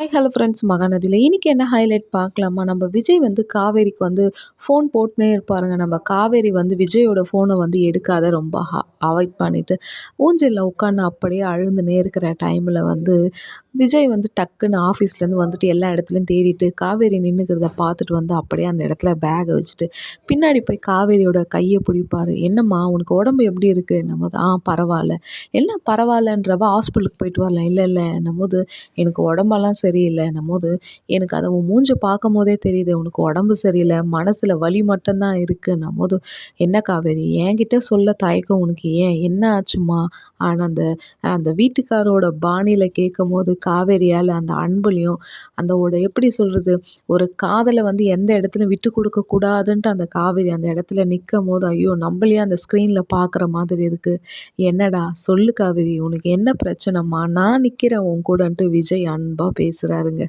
Hi hello friends மகாநதியில் இன்றைக்கி என்ன highlight பார்க்கலாமா? நம்ம விஜய் வந்து காவேரிக்கு வந்து ஃபோன் போட்டுனே இருப்பாருங்க. நம்ம காவேரி வந்து விஜயோட ஃபோனை வந்து எடுக்காத ரொம்ப அவாய்ட் பண்ணிவிட்டு ஊஞ்சலில் உட்காந்து அப்படியே அழுந்துனே இருக்கிற டைமில் வந்து விஜய் வந்து டக்குன்னு ஆஃபீஸ்லேருந்து வந்துட்டு எல்லா இடத்துலையும் தேடிட்டு காவேரி நின்றுக்கிறத பார்த்துட்டு வந்து அப்படியே அந்த இடத்துல பேகை வச்சுட்டு பின்னாடி போய் காவேரியோட கையை பிடிப்பார். என்னம்மா உனக்கு உடம்பு எப்படி இருக்குது நம்ம ஆ பரவாயில்ல. என்ன பரவாயில்லன்றவ ஹாஸ்பிட்டலுக்கு போயிட்டு வரலாம். இல்லை இல்லை. என்னமோது எனக்கு உடம்பெல்லாம் சரி சரியில்லைன்னும் போது எனக்கு அதை உன் மூஞ்சி பார்க்கும் போதே தெரியுது. உனக்கு உடம்பு சரியில்லை. மனசில் வலி மட்டும்தான் இருக்குன்னும் போது என்ன காவேரி என்கிட்ட சொல்ல தயக்கம் உனக்கு ஏன்? என்ன ஆச்சுமா ஆனால் அந்த அந்த வீட்டுக்காரோட பாணியில் கேட்கும் போது காவேரியால் அந்த அன்புலையும் அந்த ஒரு எப்படி சொல்கிறது ஒரு காதலை வந்து எந்த இடத்துலையும் விட்டு கொடுக்கக்கூடாதுன்ட்டு அந்த காவேரி அந்த இடத்துல நிற்கும் போது ஐயோ நம்மளையே அந்த ஸ்க்ரீனில் பார்க்குற மாதிரி இருக்குது என்னடா? சொல்லு காவேரி உனக்கு என்ன பிரச்சனைம்மா? நான் நிற்கிறேன் உன் கூடன்ட்டு விஜய் அன்பாக பேசுகிறாருங்க